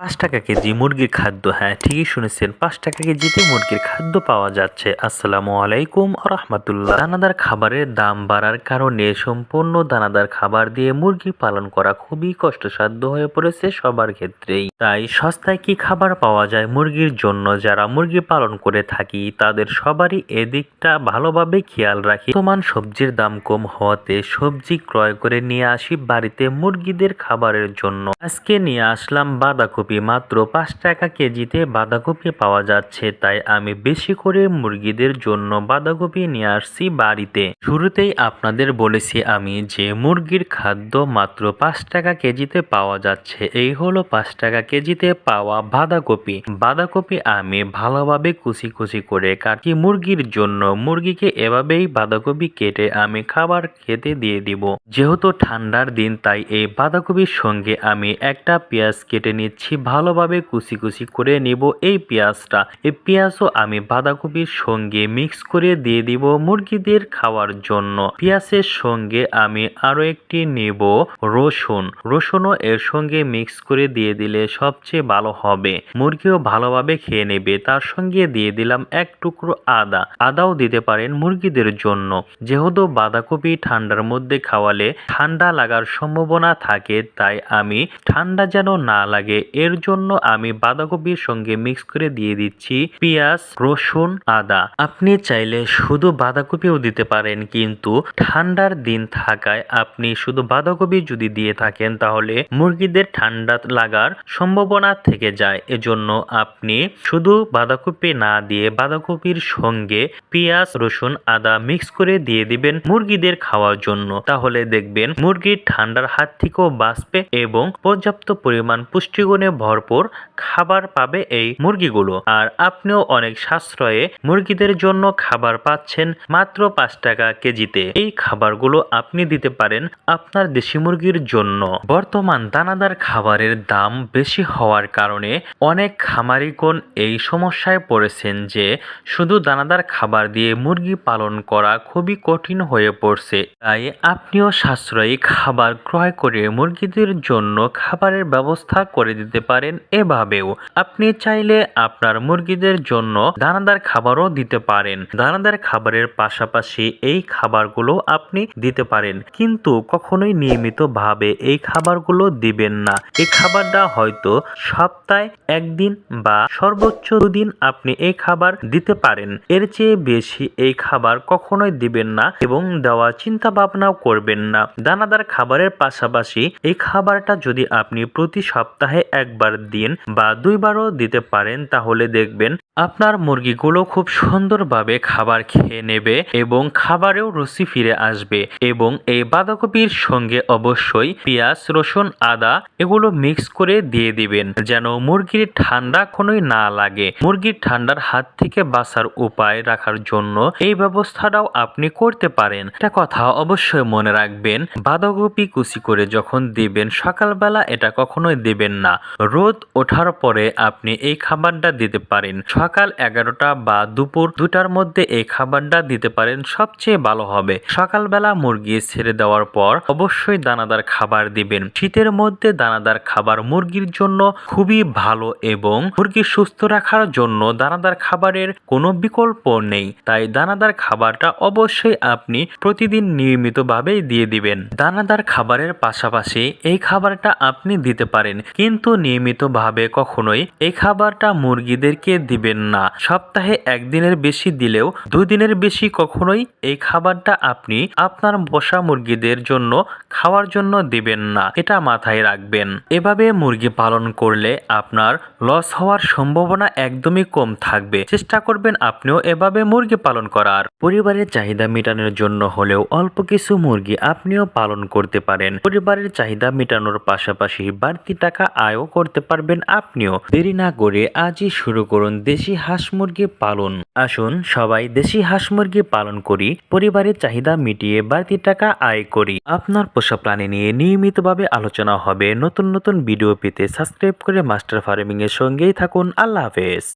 পাঁচ টাকা কেজি মুরগির খাদ্য হ্যাঁ ঠিকই শুনেছেন, পাঁচ টাকা কেজিতে মুরগির খাদ্য পাওয়া যাচ্ছে। আসসালামু আলাইকুম রহমতুল্লাহ দানাদার খাবারের দাম বাড়ার কারণে সম্পূর্ণ দানাদার খাবার দিয়ে মুরগি পালন করা খুবই কষ্টসাধ্য হয়ে পড়েছে সবার ক্ষেত্রেই। তাই সস্তায় কি খাবার পাওয়া যায় মুরগির জন্য? যারা মুরগি পালন করে থাকি, তাদের সবারই এদিকটা ভালোভাবে খেয়াল রাখি। বর্তমান সবজির দাম কম হওয়াতে সবজি ক্রয় করে নিয়ে আসি বাড়িতে মুরগিদের খাবারের জন্য। আজকে নিয়ে আসলাম বাঁধাকপি মাত্র পাঁচ টাকা কেজিতে বাঁধাকপি পাওয়া যাচ্ছে, তাই আমি বেশি করে মুরগিদের জন্য বাঁধাকপি নিয়ে আসছি বাড়িতে। শুরুতেই আপনাদের বলেছি আমি যে মুরগির খাদ্য মাত্র পাঁচ টাকা কেজিতে পাওয়া যাচ্ছে, এই হলো পাঁচ টাকা কেজিতে পাওয়া বাঁধাকপি। বাঁধাকপি আমি ভালোভাবে কুচি কুচি করে কাটি মুরগির জন্য। মুরগিকে এভাবেই বাঁধাকপি কেটে আমি খাবার খেতে দিয়ে দিব। যেহেতু ঠান্ডার দিন, তাই এই বাঁধাকপির সঙ্গে আমি একটা পেঁয়াজ কেটে নিচ্ছি ভালোভাবে কুচি কুচি করে নিব এই পেঁয়াজটা। এই পেঁয়াজও আমি বাঁধাকপির সঙ্গে মিক্স করে দিয়ে দিব মুরগিদের খাওয়ার জন্য। পেঁয়াজের সঙ্গে আমি আরও একটি নেব রসুন। রসুনও এর সঙ্গে মিক্স করে দিয়ে দিলে সবচেয়ে ভালো হবে। মুরগিও ভালোভাবে খেয়ে নেবে। তার সঙ্গে দিয়ে দিলাম এক টুকরো আদা। আদাও দিতে পারেন মুরগিদের জন্য। যেহেতু বাঁধাকপি ঠান্ডার মধ্যে খাওয়ালে ঠান্ডা লাগার সম্ভাবনা থাকে, তাই আমি ঠান্ডা যেন না লাগে, এর জন্য আমি বাঁধাকপির সঙ্গে মিক্স করে দিয়ে দিচ্ছি পেঁয়াজ, রসুন, আদা। আপনি চাইলে শুধু বাঁধাকপিও দিতে পারেন, কিন্তু ঠান্ডার দিন থাকায় আপনি শুধু বাঁধাকপি যদি দিয়ে থাকেন, তাহলে মুরগিদের ঠান্ডা লাগার সম্ভাবনা থেকে যায়। এজন্য আপনি শুধু বাঁধাকপি না দিয়ে বাঁধাকপির সঙ্গে পেঁয়াজ, রসুন, আদা মিক্স করে দিয়ে দিবেন মুরগিদের খাওয়ার জন্য। তাহলে দেখবেন মুরগির ঠান্ডার হাত থেকেও বাঁচবে এবং পর্যাপ্ত পরিমাণ পুষ্টিগুণে ভরপুর খাবার পাবে এই মুরগিগুলো। আর আপনিও অনেক সাশ্রয়ে মুরগিদের জন্য খাবার পাচ্ছেন মাত্র পাঁচ টাকা কেজিতে। এই খাবারগুলো আপনি দিতে পারেন আপনার দেশি মুরগির জন্য। বর্তমান দানাদার খাবারের দাম বেশি হওয়ার কারণে অনেক খামারিগণ এই সমস্যায় পড়েছেন যে শুধু দানাদার খাবার দিয়ে মুরগি পালন করা খুবই কঠিন হয়ে পড়ছে। তাই আপনিও সাশ্রয়ী খাবার ক্রয় করে মুরগিদের জন্য খাবারের ব্যবস্থা করে দিতে পারেন এভাবেও। আপনি চাইলে আপনার মুরগিদের জন্য দানাদার খাবারও দিতে পারেন। দানাদার খাবারের পাশাপাশি এই খাবারগুলো আপনি দিতে পারেন। কিন্তু কখনোই নিয়মিতভাবে এই খাবারগুলো দিবেন না। এই খাবারটা হয়তো সপ্তাহে একদিন বা সর্বোচ্চ দুদিন আপনি এই খাবার দিতে পারেন। এর চেয়ে বেশি এই খাবার কখনোই দিবেন না এবং দেওয়ার চিন্তা ভাবনাও করবেন না। দানাদার খাবারের পাশাপাশি এই খাবারটা যদি আপনি প্রতি সপ্তাহে একবার দিন বা দুইবারও দিতে পারেন তাহলে দেখবেন আপনার মুরগিগুলো খুব সুন্দরভাবে খাবার খেয়ে নেবে এবং খাবারেও রুচি ফিরে আসবে এবং এই বাঁধাকপির সঙ্গে অবশ্যই পেঁয়াজ, রসুন, আদা এগুলো মিক্স করে দিয়ে দিবেন যেন মুরগির ঠান্ডা কোনোই না লাগে। মুরগির ঠান্ডার হাত থেকে বাঁচার উপায় রাখার জন্য এই ব্যবস্থাটাও আপনি করতে পারেন। একটা কথা অবশ্যই মনে রাখবেন, বাঁধাকপি কুচি করে যখন দিবেন সকালবেলা এটা কখনোই দেবেন না। রোদ ওঠার পরে আপনি এই খাবারটা দিতে পারেন। সকাল এগারোটা বা দুপুর দুটার মধ্যে এই খাবারটা দিতে পারেন, সবচেয়ে ভালো হবে। সকালবেলা মুরগি ছেড়ে দেওয়ার পর অবশ্যই দানাদার খাবার দিবেন। শীতের মধ্যে দানাদার খাবার মুরগির জন্য খুবই ভালো এবং মুরগি সুস্থ রাখার জন্য দানাদার খাবারের কোনো বিকল্প নেই। তাই দানাদার খাবারটা অবশ্যই আপনি প্রতিদিন নিয়মিতভাবেই দিয়ে দিবেন। দানাদার খাবারের পাশাপাশি এই খাবারটা আপনি দিতে পারেন। কিন্তু নিয়মিতভাবে কখনোই এই খাবারটা মুরগিদেরকে দিবেন না। সপ্তাহে একদিনের বেশি দিলেও দুই দিনের বেশি কখনোই এই খাবারটা আপনি আপনার বসা মুরগিদের জন্য খাওয়ার জন্য দিবেন না। এটা মাথায় রাখবেন। এভাবে মুরগি পালন করলে আপনার লস হওয়ার সম্ভাবনা একদমই কম থাকবে। চেষ্টা করবেন আপনিও এভাবে মুরগি পালন করার। পরিবারের চাহিদা মেটানোর জন্য হলেও অল্প কিছু মুরগি আপনিও পালন করতে পারেন। পরিবারের চাহিদা মেটানোর পাশাপাশি বাড়তি টাকা আয়ও করতে পারবেন আপনিও। দেরি না করে আজই শুরু করুন দেশি হাঁস মুরগি পালন। আসুন সবাই দেশি হাঁস মুরগি পালন করি, পরিবারের চাহিদা মিটিয়ে বাড়তি টাকা আয় করি। আপনার পোষা প্রাণী নিয়ে নিয়মিতভাবে আলোচনা হবে। নতুন নতুন ভিডিও পেতে সাবস্ক্রাইব করে মাস্টার ফার্মিং এর সঙ্গেই থাকুন। আল্লাহ হাফেজ।